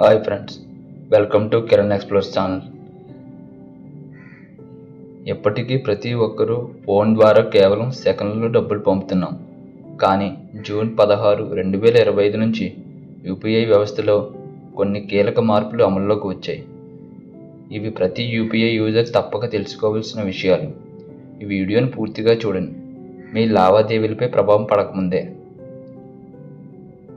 Hi friends welcome to Kiran explores channel. ఎప్పటికీ ప్రతి ఒక్కరూ ఫోన్ ద్వారా కేవలం సెకండ్లో డబ్బులు పంపుతున్నాం. కానీ జూన్ పదహారు రెండు వేల ఇరవై ఐదు నుంచి యూపీఐ వ్యవస్థలో కొన్ని కీలక మార్పులు అమల్లోకి వచ్చాయి. ఇవి ప్రతి యూపీఐ యూజర్ తప్పక తెలుసుకోవాల్సిన విషయాలు. ఈ వీడియోను పూర్తిగా చూడండి. మీ లావాదేవీలపై ప్రభావం పడకముందే.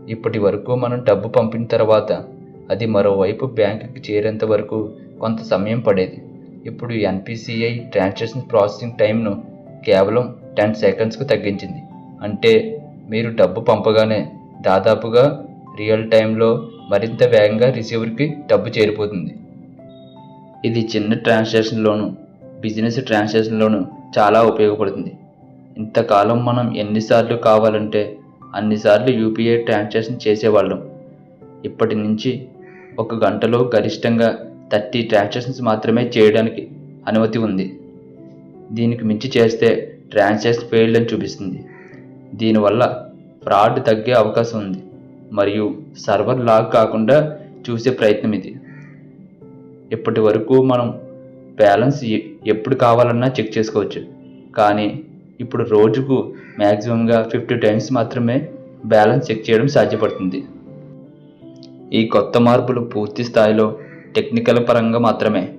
ఇప్పటి వరకు మనం డబ్బు పంపిన తర్వాత అది మరోవైపు బ్యాంకుకి చేరేంత వరకు కొంత సమయం పడేది. ఇప్పుడు ఎన్పిసిఐ ట్రాన్సాక్షన్ ప్రాసెసింగ్ టైంను కేవలం టెన్ సెకండ్స్కు తగ్గించింది. అంటే మీరు డబ్బు పంపగానే దాదాపుగా రియల్ టైంలో మరింత వేగంగా రిసీవర్కి డబ్బు చేరిపోతుంది. ఇది చిన్న ట్రాన్సాక్షన్లోను బిజినెస్ ట్రాన్సాక్షన్లోను చాలా ఉపయోగపడుతుంది. ఇంతకాలం మనం ఎన్నిసార్లు కావాలంటే అన్నిసార్లు యూపీఐ ట్రాన్సాక్షన్ చేసేవాళ్ళం. ఇప్పటి నుంచి ఒక గంటలో గరిష్టంగా థర్టీ ట్రాన్సాక్షన్స్ మాత్రమే చేయడానికి అనుమతి ఉంది. దీనికి మించి చేస్తే ట్రాన్సాక్షన్ ఫెయిల్డ్ అని చూపిస్తుంది. దీనివల్ల ఫ్రాడ్ తగ్గే అవకాశం ఉంది. మరియు సర్వర్ లాగ్ కాకుండా చూసే ప్రయత్నం ఇది. ఇప్పటి వరకు మనం బ్యాలెన్స్ ఎ- ఎప్పుడు కావాలన్నా చెక్ చేసుకోవచ్చు. కానీ ఇప్పుడు రోజుకు మ్యాక్సిమంగా ఫిఫ్టీ టైమ్స్ మాత్రమే బ్యాలెన్స్ చెక్ చేయడం సాధ్యపడుతుంది. ఈ కొత్త మార్పులు పూర్తి స్థాయిలో టెక్నికల్ పరంగా మాత్రమే.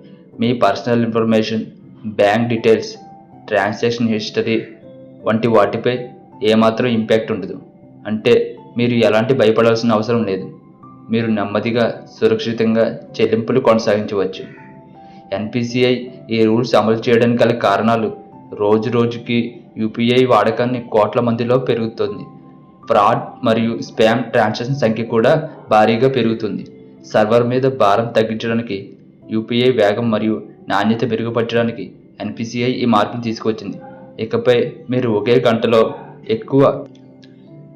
మీ personal information bank details transaction history వంటి వాటిపై ఏమాత్రం ఇంపాక్ట్ ఉండదు. అంటే మీరు ఎలాంటి భయపడాల్సిన అవసరం లేదు. మీరు నెమ్మదిగా సురక్షితంగా చెల్లింపులు కొనసాగించవచ్చు. ఎన్పిసిఐ ఈ రూల్స్ అమలు చేయడానికి గల కారణాలు రోజు రోజుకి యూపీఐ వాడకాన్ని కోట్ల మందిలో పెరుగుతుంది. ఫ్రాడ్ మరియు స్పామ్ ట్రాన్సాక్షన్ సంఖ్య కూడా భారీగా పెరుగుతుంది. సర్వర్ మీద భారం తగ్గించడానికి యూపీఐ వేగం మరియు నాణ్యత మెరుగుపరచడానికి ఎన్పిసిఐ ఈ మార్పును తీసుకొచ్చింది ఇకపై మీరు ఒకే గంటలో ఎక్కువ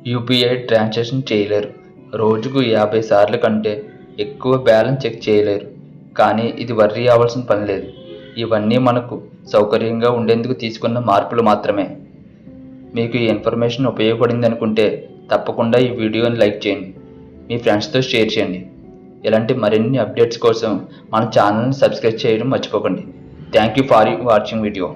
యూపీఐ ట్రాన్సాక్షన్ చేయలేరు. రోజుకు యాభై సార్ల కంటే ఎక్కువ బ్యాలెన్స్ చెక్ చేయలేరు. కానీ ఇది వర్రీ అవ్వాల్సిన పని లేదు. ఇవన్నీ మనకు సౌకర్యంగా ఉండేందుకు తీసుకున్న మార్పులు మాత్రమే. మీకు ఈ ఇన్ఫర్మేషన్ ఉపయోగపడింది అనుకుంటే తప్పకుండా ఈ వీడియోని లైక్ చేయండి. మీ ఫ్రెండ్స్తో షేర్ చేయండి. ఇలాంటి మరిన్ని అప్డేట్స్ కోసం మన ఛానల్ని సబ్స్క్రైబ్ చేయడం మర్చిపోకండి. Thank you for watching video